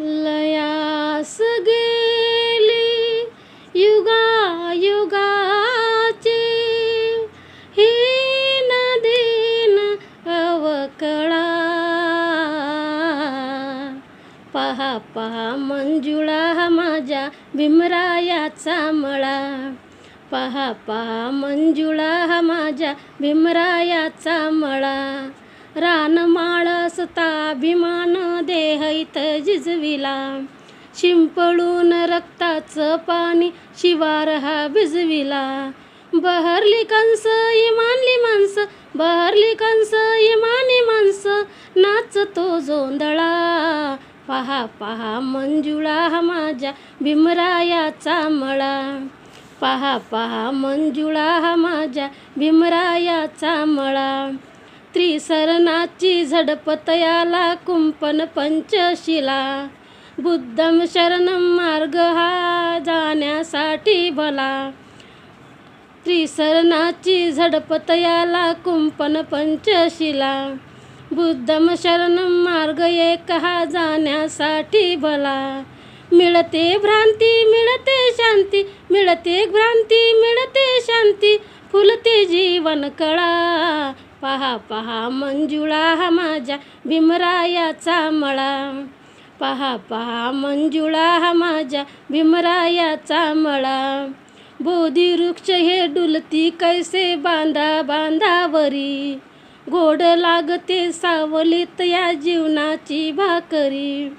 लयास गेली युगा युगाचे ही नदीन अवकळा. पहा पहा मंजुळा माझ्या भीमरायाचा मळा. पहा पहा मंजुळा माझ्या भीमरायाचा मळा. रानमाळसता अभिमान देह जिजविला शिंपळून रक्ताचं पाणी शिवार हा भिजविला बहरली कंस इमानली माणसं बहरली कंस इमानी माणसं नाचतो जोंधळा पहा पहा मंजुळा हा माझ्या भीमरायाचा मळा पहा पहा मंजुळा हा माझ्या भीमरायाचा मळा त्रिसरणाची झडपतयाला कुंपन कुंपण पंचशिला. बुद्धम शरणम मार्ग हा जाण्यासाठी भला. त्रिसरणाची झडपतयाला कुंपन पंचशिला. बुद्धम शरणम मार्ग एक हा जाण्यासाठी भला. मिळते भ्रांती मिळते शांती मिळते भ्रांती मिळते शांती. फुलते जीवन कळा. पहा पहा मंजुळा हा माझ्या भीमरायाचा मळा. पहा पहा मंजुळा हा माझ्या भीमरायाचा मळा. बोधी वृक्ष हे डुलती कैसे बांधा बांधावरी. गोड लागते सावलीत या जीवनाची भाकरी.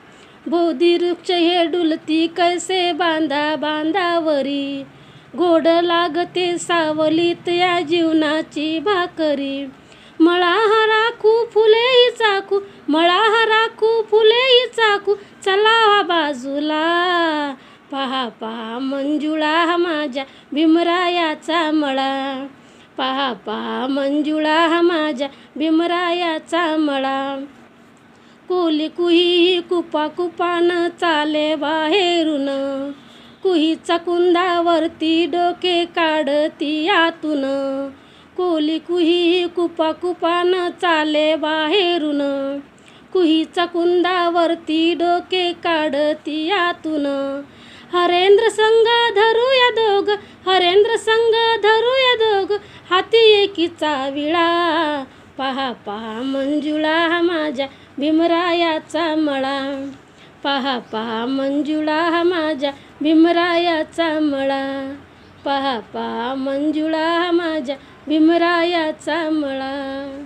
बोधी वृक्ष हे डुलती कैसे बांधा बांधावरी. गोड लागते सावलीत या जीवनाची भाकरी. मळा हा राखू फुले चाकू मळा हा राखू फुले चाकू चला बाजूला. पहा पहा मंजुळा हा माझ्या भीमरायाचा मळा. पहा पहा मंजुळा हा माझ्या भीमरायाचा मळा. कोली कुही कुपा कुपान चाले बाहेरून. कुही चकुंदावरती डोके काढती आतून. कोली कुही कुपा कुपान चाले बाहेरून. कुही चकुंदावरती डोके काढती आतून. हरेंद्र धरू धरूया दोघ हरेंद्र धरू धरूया दोघ. हाती एकीचा विळा पहा पहा मंजुळा हा माझ्या भीमरायाचा मळा. पहा पहा मंजुळा हा माझ्या भीमरायाचा मळा. पहा पहा मंजुळा हा माझ्या भीमरायाचा मळा.